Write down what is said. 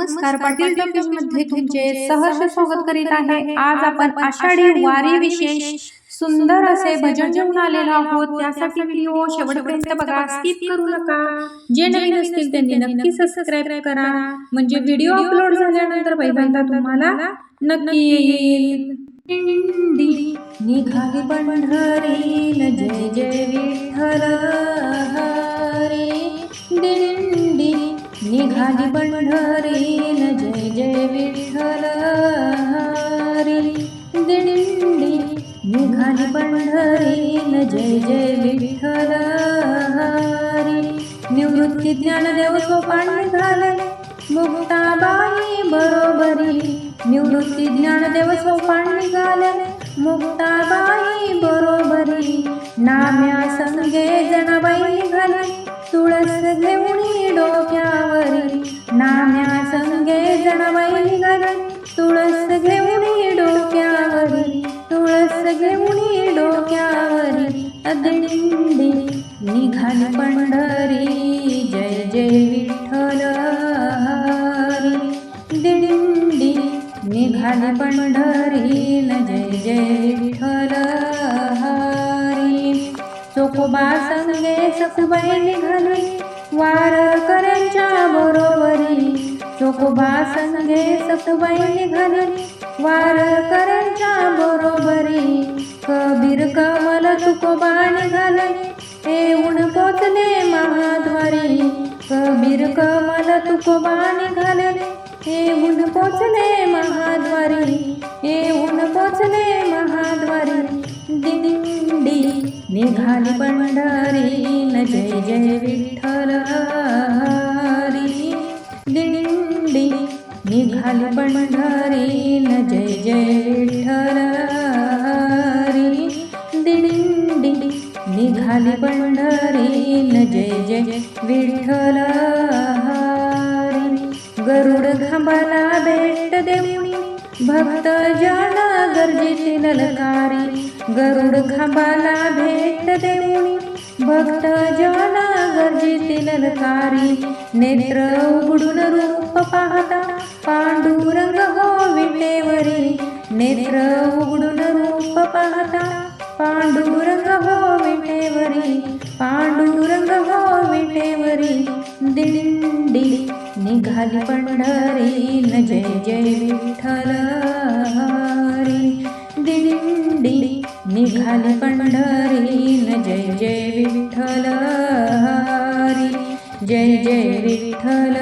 नमस्कार. पाटील टॉकीजमध्ये तुमचे सहर्ष स्वागत करीत आहे. आज आपण आषाढी वारी विशेष सुंदर असे भजन घेऊन आलेलो आहोत. त्यासाठी व्हिडिओ शेवटपर्यंत बघा स्किप करू नका. जे नवीन असतील त्यांनी नक्की सबस्क्राईब करा. म्हणजे व्हिडिओ अपलोड झाल्यानंतर पहिल्यांदा तुम्हाला नक्की येईल. निघाली पंढरील निघाली पंढरील जय जय विठ्ठल हरी. दिंडी निघाली पंढरील जय जय विठ्ठल हरी. निवृत्ती ज्ञानदेव सोपान झाले मुक्ताबाई बरोबरी. निवृत्ती ज्ञानदेव सोपान निघाले. मुक्ताबाई बरोबरी. नाम्या संगे जनाबाई निघाले. तुळस घेऊन डोक्या नाम्या संगे जणवाई निघाले तुळस घेऊन डोक्यावरी तुळस घेऊन डोक्यावरी अदिंडी निघाली पंढरी जय जय विठ्ठल दिंडी निघाली पंढरी जय जय विठ्ठल चोकोबास गे संगे सखुबाई निघाली. वारकऱ्यांच्या बरोबरी चोखोबा संगे सखुबाई निघाली. वारकऱ्यांच्या बरोबरी कबीर कमल तुकोबा निघाले. येऊन पोचले महाद्वारी कबीर कमल तुकोबा निघाले. येऊन पोचले महाद्वारी निघाली पंढरी न जय जय विठ्ठल हरी. दिंडी निघाली पंढरी न जय जय विठ्ठल हरी. दिंडी निघाली पंढरी न जय जय विठ्ठल हरी. गरुड खांबाला भेट देऊनी भक्त जन गरजेचे ललकारी गरुड खांबाला भेट देऊनी भक्त जन गरजेचे ललकारी नेत्र उघडून रूप पाहता पांडुरंग हो विटेवरी नेत्र उघडून रूप पाहता पांडुरंग हो विटेवरी पांडुरंग हो विटेवरी दिली निघाली पंढरी न जय जय विठ्ठल दिंडी निघाली पंढरी न जय जय विठ्ठल जय जय विठ्ठल